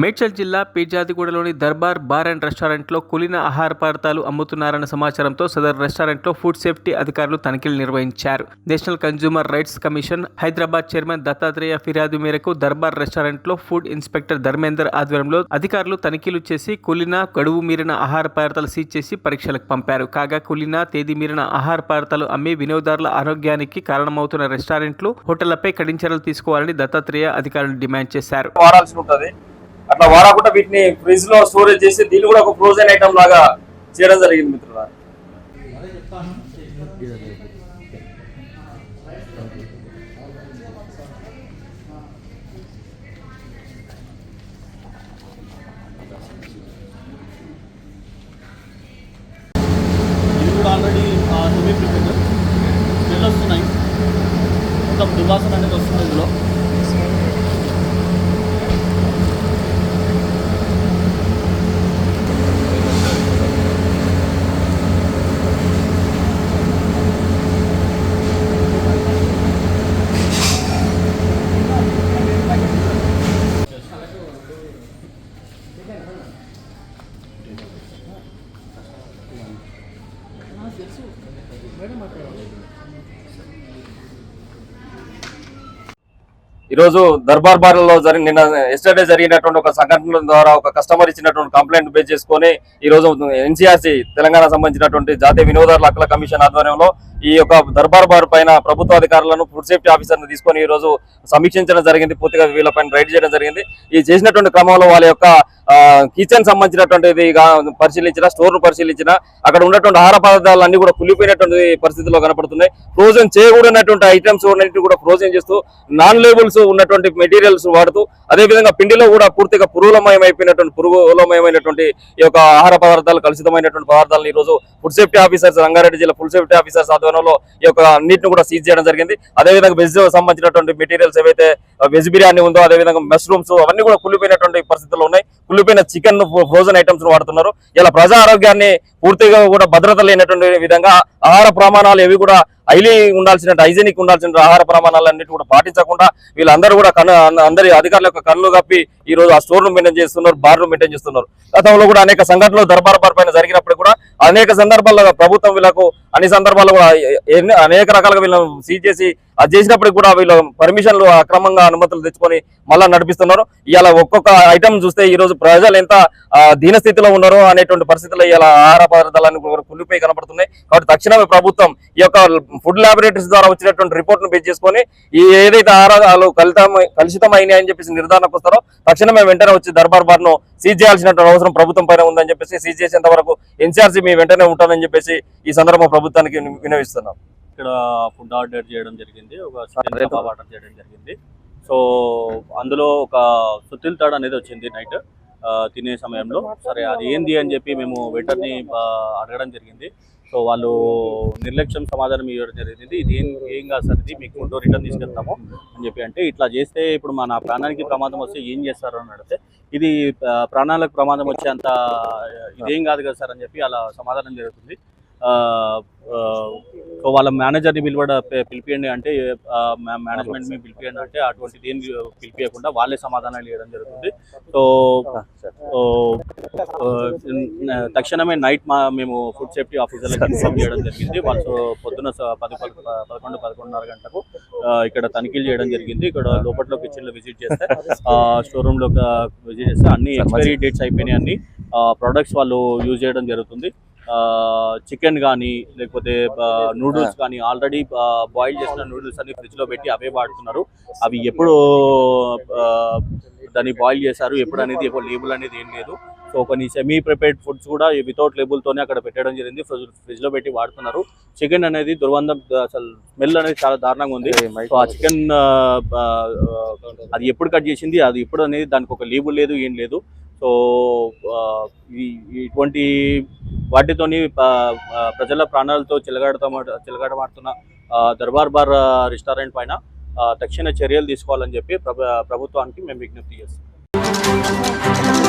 మేడ్చల్ జిల్లా పీర్జాదిగూడలోని Darbar bar and రెస్టారెంట్లో కులిన ఆహార పదార్థాలు అమ్ముతున్నారన్న సమాచారంతో సదర్ రెస్టారెంట్లో ఫుడ్ సేఫ్టీ అధికారులు తనిఖీలు నిర్వహించారు. National consumer rights commission Hyderabad chairman Dattatreya ఫిర్యాదు మేరకు దర్బార్ రెస్టారెంట్లో ఫుడ్ ఇన్స్పెక్టర్ ధర్మేందర్ ఆధ్వర్యంలో అధికారులు తనిఖీలు చేసి కులిన గడువు మీరిన ఆహార పదార్థాలు సీజ్ చేసి పరీక్షలకు పంపారు. కాగా కులిన తేదీ మీరిన ఆహార పదార్థాలు అమ్మి వినియోగదారుల ఆరోగ్యానికి కారణమవుతున్న రెస్టారెంట్లు హోటళ్ళపై కఠిన చర్యలు తీసుకోవాలని దత్తాత్రేయ అధికారులు డిమాండ్ చేశారు. అట్లా వాడకుండా వీటిని ఫ్రిడ్జ్లో స్టోరేజ్ చేసి దీన్ని కూడా ఒక ఫ్రోజన్ ఐటమ్ లాగా చేయడం జరిగింది మిత్రులారా. కూడా ఆల్రెడీ సెమీ ప్రిపేర్ స్మెల్ వస్తున్నాయి మొత్తం దుర్వాసన అనేది వస్తుంది ఇందులో. ఈరోజు దర్బార్ బార్లో జరిగిన నిన్న ఎస్టర్డే జరిగినటువంటి ఒక సంఘటన ద్వారా ఒక కస్టమర్ ఇచ్చినటువంటి కంప్లైంట్ బేస్ చేసుకొని ఈ రోజు ఎన్సీఆర్సీ తెలంగాణ సంబంధించినటువంటి జాతీయ వినోదారుల హక్కుల కమిషన్ ఆధ్వర్యంలో ఈ యొక్క దర్బార్ బార్ పైన ప్రభుత్వ అధికారులను ఫుడ్ సేఫ్టీ ఆఫీసర్ని తీసుకొని ఈ రోజు సమీక్షించడం జరిగింది. పూర్తిగా వీళ్ళపైన రైడ్ చేయడం జరిగింది. ఈ చేసినటువంటి క్రమంలో వాళ్ళ యొక్క కిచెన్ సంబంధించినటువంటిది పరిశీలించిన స్టోర్ పరిశీలించిన అక్కడ ఉన్నటువంటి ఆహార పదార్థాలు అన్ని కూడా కులిపోయినటువంటి పరిస్థితిలో కనపడుతున్నాయి. ఫ్రోజన్ చేయకూడనటువంటి ఐటమ్స్ అన్నింటినీ కూడా ఫ్రోజన్ చేస్తూ నాన్ లేబుల్స్ ఉన్నటువంటి మెటీరియల్స్ వాడుతూ అదేవిధంగా పిండిలో కూడా పూర్తిగా పురుగులమయం అయిపోయినటువంటి పురుగులమయమైనటువంటి ఈ యొక్క ఆహార పదార్థాలు కలుషితమైనటువంటి పదార్థాలను ఈ రోజు ఫుడ్ సేఫ్టీ ఆఫీసర్స్ రంగారెడ్డి జిల్లా ఫుడ్ సేఫ్టీ ఆఫీసర్స్ ఆధ్వర్యంలో ఈ యొక్క అన్నింటిని కూడా సీజ్ చేయడం జరిగింది. అదేవిధంగా వెజ్ సంబంధించినటువంటి మెటీరియల్స్ ఏవైతే వెజ్ బిర్యానీ ఉందో అదేవిధంగా మష్రూమ్స్ అవన్నీ కూడా కుళ్ళిపోయినటువంటి పరిస్థితుల్లో ఉన్నాయి. కుళ్ళిపోయిన చికెన్ ఫ్రోజన్ ఐటమ్స్ వాడుతున్నారు. ఇలా ప్రజా ఆరోగ్యాన్ని పూర్తిగా కూడా భద్రత లేనటువంటి విధంగా ఆహార ప్రమాణాలు ఏవి కూడా హైలీ ఉండాల్సిన హైజీనిక్ ఉండాల్సిన ఆహార ప్రమాణాలన్నిటి కూడా పాటించకుండా వీళ్ళందరూ కూడా కన్ను అందరి అధికారుల యొక్క కన్ను కప్పి ఈ రోజు ఆ స్టోర్ను మెయింటైన్ చేస్తున్నారు బార్ను మెయింటైన్ చేస్తున్నారు. గతంలో కూడా అనేక సంఘటనలు దర్బార్ బార్ పైన జరిగినప్పుడు కూడా అనేక సందర్భాల్లో ప్రభుత్వం వీళ్ళకు అన్ని సందర్భాల్లో కూడా ఎన్ని- అనేక రకాలుగా వీళ్ళని సీజ్ చేసి అది చేసినప్పటికి కూడా వీళ్ళు పర్మిషన్లు అక్రమంగా అనుమతులు తెచ్చుకొని మళ్ళీ నడిపిస్తున్నారు. ఇలా ఒక్కొక్క ఐటమ్ చూస్తే ఈరోజు ప్రజలు ఎంత దీనస్థితిలో స్థితిలో ఉన్నారో అనేటువంటి పరిస్థితుల్లో ఇలా ఆహార పదార్థాలన్నీ కుళ్ళిపోయి కనపడుతున్నాయి. కాబట్టి తక్షణమే ప్రభుత్వం ఈ యొక్క ఫుడ్ ల్యాబొరేటరీస్ ద్వారా వచ్చినటువంటి రిపోర్ట్ను బేస్ చేసుకొని ఈ ఏదైతే ఆహారాలు కలుషితం కలుషితమైనాయి అని చెప్పేసి నిర్ధారణకు వస్తారో తక్షణమే వెంటనే వచ్చి దర్బార్ బార్ను సీజ్ చేయాల్సినటువంటి అవసరం ప్రభుత్వం పైన ఉందని చెప్పేసి సీజ్ చేసేంత వరకు ఎన్సీఆర్సీ మీ వెంటనే ఉంటుందని చెప్పేసి ఈ సందర్భం ప్రభుత్వానికి వినవిస్తున్నాం. ఇక్కడ ఫుడ్ ఆర్డర్ చేయడం జరిగింది ఒక చికెన్ ఆర్డర్ చేయడం జరిగింది. సో అందులో ఒక సుతిల్ తాడ్ అనేది వచ్చింది నైట్ తినే సమయంలో. సరే అది ఏంది అని చెప్పి మేము వెటర్ని అడగడం జరిగింది. సో వాళ్ళు నిర్లక్ష్యం సమాధానం ఇవ్వడం జరిగింది. ఇది ఏం ఏం కాదు సార్ ఇది మీకు ఫుడ్ రిటర్న్ తీసుకెళ్తాము అని చెప్పి అంటే ఇట్లా చేస్తే ఇప్పుడు మన ప్రాణానికి ప్రమాదం వస్తే ఏం చేస్తారు అని అడిగితే ఇది ప్రాణాలకు ప్రమాదం వచ్చేంత ఇదేం కాదు కదా సార్ అని చెప్పి అలా సమాధానం జరుగుతుంది. వాళ్ళ మేనేజర్ని పిలవడ పిలిపియండి అంటే మేనేజ్మెంట్ని పిలిపియండి అంటే అటువంటిది ఏం పిలిపియకుండా వాళ్ళే సమాధానాలు ఇవ్వడం జరుగుతుంది. సో సో, తక్షణమే నైట్ మా మేము ఫుడ్ సేఫ్టీ ఆఫీసర్లకు కన్ఫర్మ్ చేయడం జరిగింది. వాళ్ళు పొద్దున పది పదకొండు పదకొండున్నర గంటలకు ఇక్కడ తనిఖీలు చేయడం జరిగింది. ఇక్కడ లోపట్లో కిచెన్లో విజిట్ చేస్తే స్టోర్ రూమ్లో విజిట్ చేస్తే అన్ని ఎక్స్పైరీ డేట్స్ అయిపోయినాయి అన్ని. ప్రొడక్ట్స్ వాళ్ళు యూజ్ చేయడం జరుగుతుంది. చికెన్ కానీ లేకపోతే నూడిల్స్ కానీ ఆల్రెడీ బాయిల్ చేసిన నూడిల్స్ అన్ని ఫ్రిడ్జ్లో పెట్టి అవే వాడుతున్నారు. అవి ఎప్పుడు దాన్ని బాయిల్ చేశారు. ఎప్పుడు అనేది ఎప్పుడు లేబుల్ అనేది ఏం లేదు. సో కొన్ని సెమీ ప్రిపేర్డ్ ఫుడ్స్ కూడా వితౌట్ లేబుల్ తోనే అక్కడ పెట్టడం జరిగింది. ఫ్రిడ్జ్లో పెట్టి వాడుతున్నారు. చికెన్ అనేది దుర్గంధం అసలు స్మెల్ అనేది చాలా దారుణంగా ఉంది. సో ఆ చికెన్ అది ఎప్పుడు కట్ చేసింది అది ఎప్పుడు అనేది దానికి ఒక లేబుల్ లేదు ఏం లేదు. సో ఈ- ఇటువంటి వాటితోని ప్రజల ప్రాణాలతో చిలగాడతా చిలగాడమాడుతున్న దర్బార్ బార్ రెస్టారెంట్ పైన తక్షణ చర్యలు తీసుకోవాలని చెప్పి ప్రభుత్వానికి మేము విజ్ఞప్తి చేస్తాం